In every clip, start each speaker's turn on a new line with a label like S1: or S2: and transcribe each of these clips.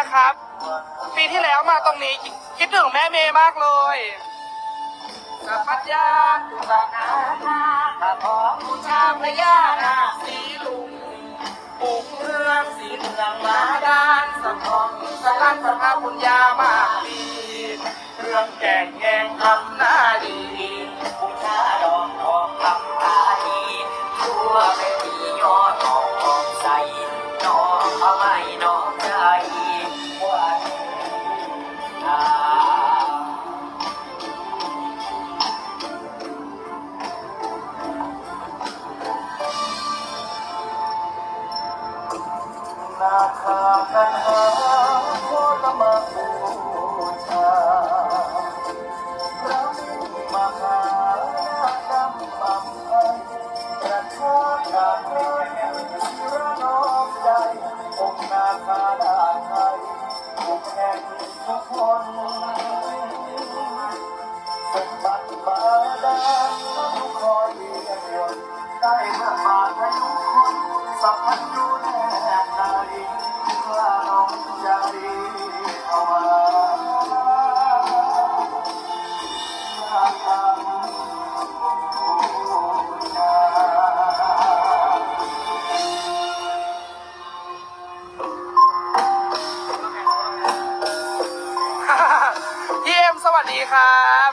S1: นะครับ ปีที่แล้วมาตรงนี้คิดถึงแม่เมย์มากเลยสัพพัญญาตุลานาข้าขอบูชาพระยานาสีลุงปลูกเรืองสีเหลืองมาดานสะทองสลันสภาพุญญามากดีเรื่องแก่งแงงทำ
S2: ง สวัสดีครับ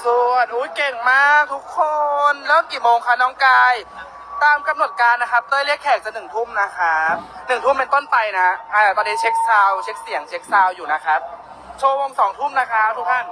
S1: สวดอุ้ยเก่งมากทุกคน เริ่มกี่โมงคะน้องกาย ตามกำหนดการนะครับ เต้ยเรียกแขกจะหนึ่งทุ่มนะครับหนึ่งทุ่มเป็นต้นไปนะอ่าตอนนี้เช็คซาวด์เช็คเสียงเช็คซาวด์อยู่นะครับ โชว์วงสองทุ่มนะคะทุกท่าน